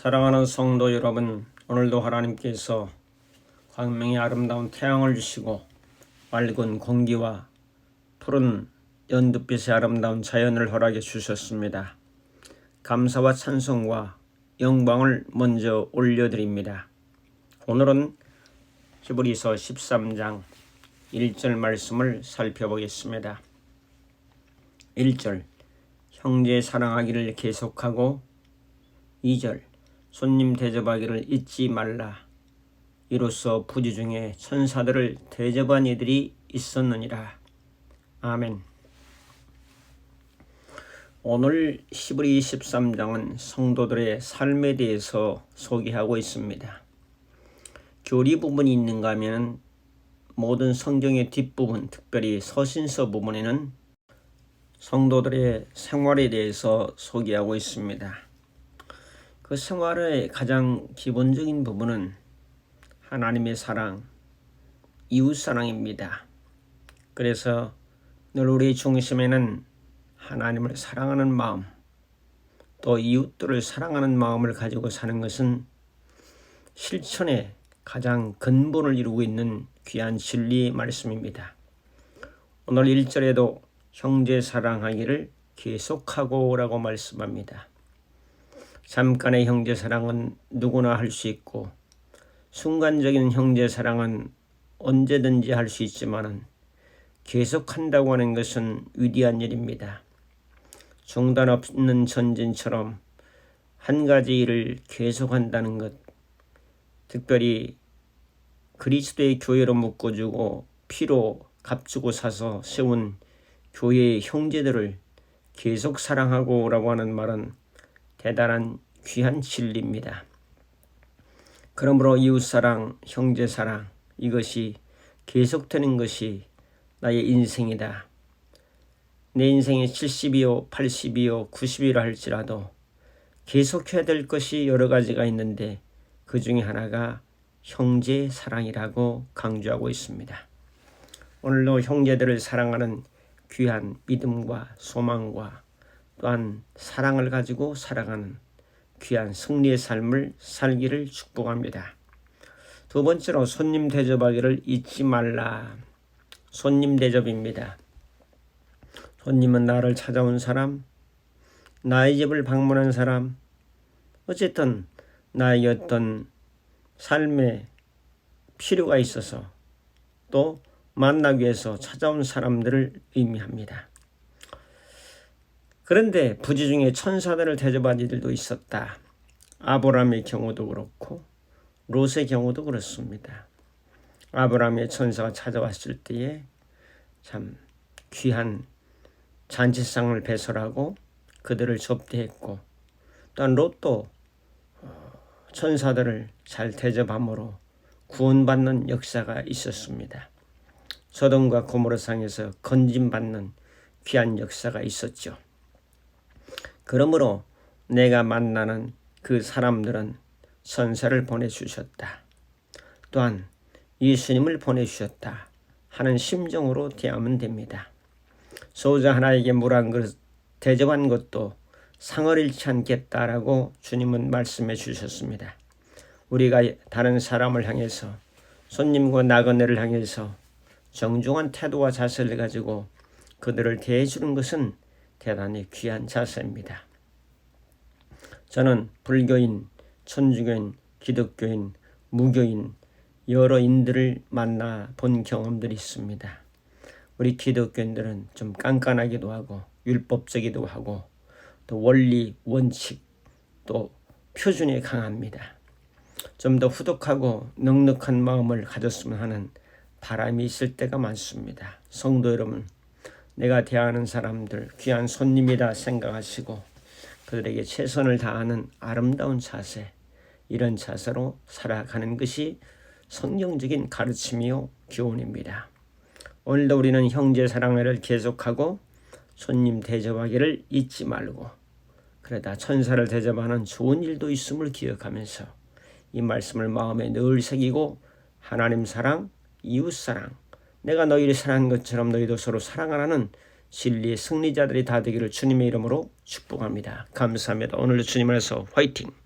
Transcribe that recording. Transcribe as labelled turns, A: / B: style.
A: 사랑하는 성도 여러분, 오늘도 하나님께서 광명의 아름다운 태양을 주시고 맑은 공기와 푸른 연두빛의 아름다운 자연을 허락해 주셨습니다. 감사와 찬송과 영광을 먼저 올려드립니다. 오늘은 히브리서 13장 1절 말씀을 살펴보겠습니다. 1절 형제 사랑하기를 계속하고 2절 손님 대접하기를 잊지 말라. 이로써 부지 중에 천사들을 대접한 이들이 있었느니라. 아멘. 오늘 히브리 13장은 성도들의 삶에 대해서 소개하고 있습니다. 교리 부분이 있는가 하면 모든 성경의 뒷부분, 특별히 서신서 부분에는 성도들의 생활에 대해서 소개하고 있습니다. 그 생활의 가장 기본적인 부분은 하나님의 사랑, 이웃 사랑입니다. 그래서 늘 우리 중심에는 하나님을 사랑하는 마음, 또 이웃들을 사랑하는 마음을 가지고 사는 것은 실천의 가장 근본을 이루고 있는 귀한 진리의 말씀입니다. 오늘 1절에도 형제 사랑하기를 계속하고 라고 말씀합니다. 잠깐의 형제 사랑은 누구나 할 수 있고 순간적인 형제 사랑은 언제든지 할 수 있지만은 계속한다고 하는 것은 위대한 일입니다. 중단 없는 전진처럼 한 가지 일을 계속한다는 것, 특별히 그리스도의 교회로 묶어주고 피로 값주고 사서 세운 교회의 형제들을 계속 사랑하고 라고 하는 말은 대단한 귀한 진리입니다. 그러므로 이웃사랑, 형제사랑 이것이 계속되는 것이 나의 인생이다. 내 인생이 70이요, 80이요, 90이라 할지라도 계속해야 될 것이 여러 가지가 있는데 그 중에 하나가 형제 사랑이라고 강조하고 있습니다. 오늘도 형제들을 사랑하는 귀한 믿음과 소망과 또한 사랑을 가지고 살아가는 귀한 승리의 삶을 살기를 축복합니다. 두 번째로 손님 대접하기를 잊지 말라. 손님 대접입니다. 손님은 나를 찾아온 사람, 나의 집을 방문한 사람, 어쨌든 나의 어떤 삶에 필요가 있어서 또 만나기 위해서 찾아온 사람들을 의미합니다. 그런데 부지 중에 천사들을 대접한 이들도 있었다. 아브라함의 경우도 그렇고 롯의 경우도 그렇습니다. 아브라함의 천사가 찾아왔을 때에 참 귀한 잔치상을 배설하고 그들을 접대했고 또한 롯도 어, 천사들을 잘 대접함으로 구원받는 역사가 있었습니다. 소돔과 고모르상에서 건진받는 귀한 역사가 있었죠. 그러므로 내가 만나는 그 사람들은 선사를 보내주셨다. 또한 예수님을 보내주셨다 하는 심정으로 대하면 됩니다. 소자 하나에게 물 한 그릇 대접한 것도 상을 잃지 않겠다라고 주님은 말씀해 주셨습니다. 우리가 다른 사람을 향해서 손님과 나그네를 향해서 정중한 태도와 자세를 가지고 그들을 대해주는 것은 대단히 귀한 자세입니다. 저는 불교인, 천주교인, 기독교인, 무교인 여러 인들을 만나 본 경험들이 있습니다. 우리 기독교인들은 좀 깐깐하기도 하고 율법적이기도 하고 또 원리, 원칙, 또 표준이 강합니다. 좀 더 후덕하고 넉넉한 마음을 가졌으면 하는 바람이 있을 때가 많습니다. 성도 여러분, 내가 대하는 사람들 귀한 손님이다 생각하시고 그들에게 최선을 다하는 아름다운 자세, 이런 자세로 살아가는 것이 성경적인 가르침이요 교훈입니다. 오늘도 우리는 형제 사랑을 계속하고 손님 대접하기를 잊지 말고 그러다 천사를 대접하는 좋은 일도 있음을 기억하면서 이 말씀을 마음에 늘 새기고 하나님 사랑, 이웃 사랑, 내가 너희를 사랑한 것처럼 너희도 서로 사랑하라는 진리의 승리자들이 다 되기를 주님의 이름으로 축복합니다. 감사합니다. 오늘도 주님 안에서 화이팅!